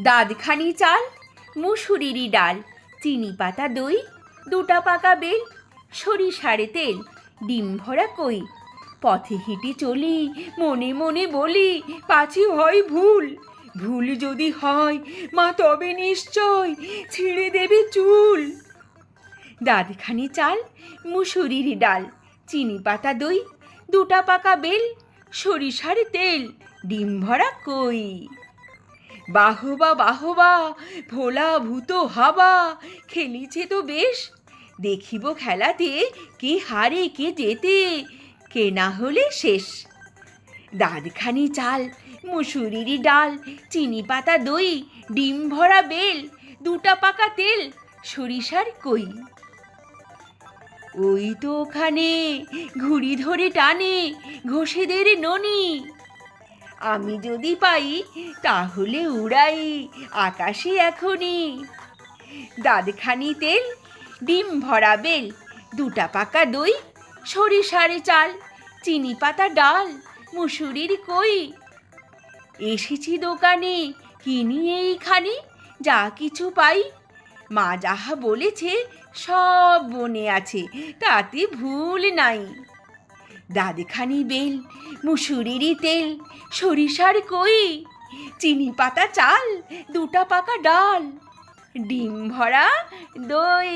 দাদখানি চাল মুসুরিরি ডাল, চিনি পাতা দই, দুটা পাকা বেল, সরিষারে তেল, ডিম ভরা কই। পথে হেঁটে চলি, মনে মনে বলি, পাছি হয় ভুল। ভুল যদি হয়, মা তবে নিশ্চয় ছিঁড়ে দেবে চুল। দাদখানি চাল, মুসুরির ডাল, চিনি পাতা দই, দুটা পাকা বেল, সরিষার তেল, ডিম ভরা কই। বাহবা বাহবা, ভোলা ভূত হাবা, খেলিছে তো বেশ। দেখিব খেলাতে কে হারে, কে যেতে কে না হলে শেষ। দাদখানি চাল, মুসুরিরি ডাল, চিনি পাতা দই, ডিম ভরা বেল, দুটা পাকা তেল, সরিষার কই। ওই তো ওখানে, ঘুড়ি ধরে টানে, ঘষেদের ননি। আমি যদি পাই, তাহলে উড়াই, আকাশে এখনই। দাদখানি তেল, ডিম ভরা বেল, দুটা পাকা দই, সরিষার চাল, চিনি পাতা ডাল, মুসুরির কই। এসেছি দোকানে কিনি এইখানে? যা কিছু পাই। মা যাহা বলেছে, সব বনে আছে, তাতে ভুল নাই। দাদখানি বেল, মুসুরিরই তেল, সরিষার কই, চিনি পাতা চাল, দুটা পাকা ডাল, ডিম ভরা দই।